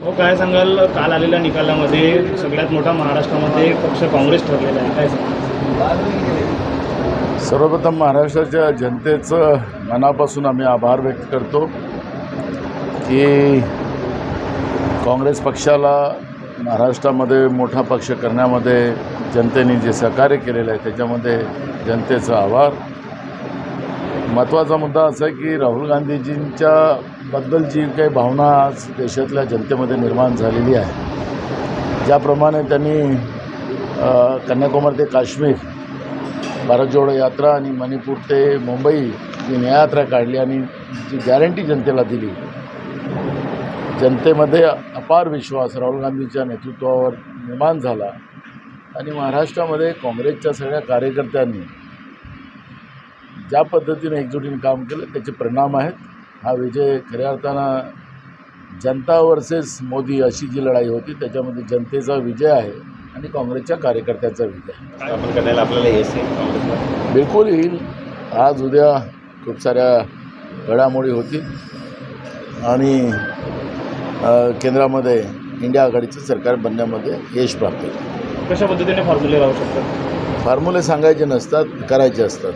हो काय सांगाल? काल आलेल्या निकालामध्ये सगळ्यात मोठा महाराष्ट्रामध्ये पक्ष काँग्रेस ठरलेला आहे. काय सांगाल? सर्वप्रथम महाराष्ट्राच्या जनतेचं मनापासून आम्ही आभार व्यक्त करतो की काँग्रेस पक्षाला महाराष्ट्रामध्ये मोठा पक्ष करण्यामध्ये जनतेने जे सहकार्य केलेलं आहे त्याच्यामध्ये जनतेचा आभार. महत्त्वाचा मुद्दा असा आहे की राहुल गांधीजींच्या बद्दल जी काही भावना आज देशातल्या जनतेमध्ये निर्माण झालेली आहे. ज्याप्रमाणे त्यांनी कन्याकुमारी ते काश्मीर भारत जोडो यात्रा आणि मणिपूर ते मुंबई जी न्यायात्रा काढली आणि जी गॅरंटी जनतेला दिली. जनतेमध्ये अपार विश्वास राहुल गांधींच्या नेतृत्वावर निर्माण झाला आणि महाराष्ट्रामध्ये काँग्रेसच्या सगळ्या कार्यकर्त्यांनी ज्या पद्धतीने एकजुटीने काम केलं त्याचे परिणाम आहेत. हा विजय खऱ्या अर्थानं जनता वर्सेस मोदी अशी जी लढाई होती त्याच्यामध्ये जनतेचा विजय आहे आणि काँग्रेसच्या कार्यकर्त्याचा विजय आपल्याला बिलकुल येईल. आज उद्या खूप साऱ्या घडामोडी होतील. आणि केंद्रामध्ये इंडिया आघाडीचं सरकार बनण्यामध्ये यश प्राप्त होईल. कशा पद्धतीने फॉर्म्युले राहू शकतात? फॉर्म्युले सांगायचे नसतात करायचे असतात.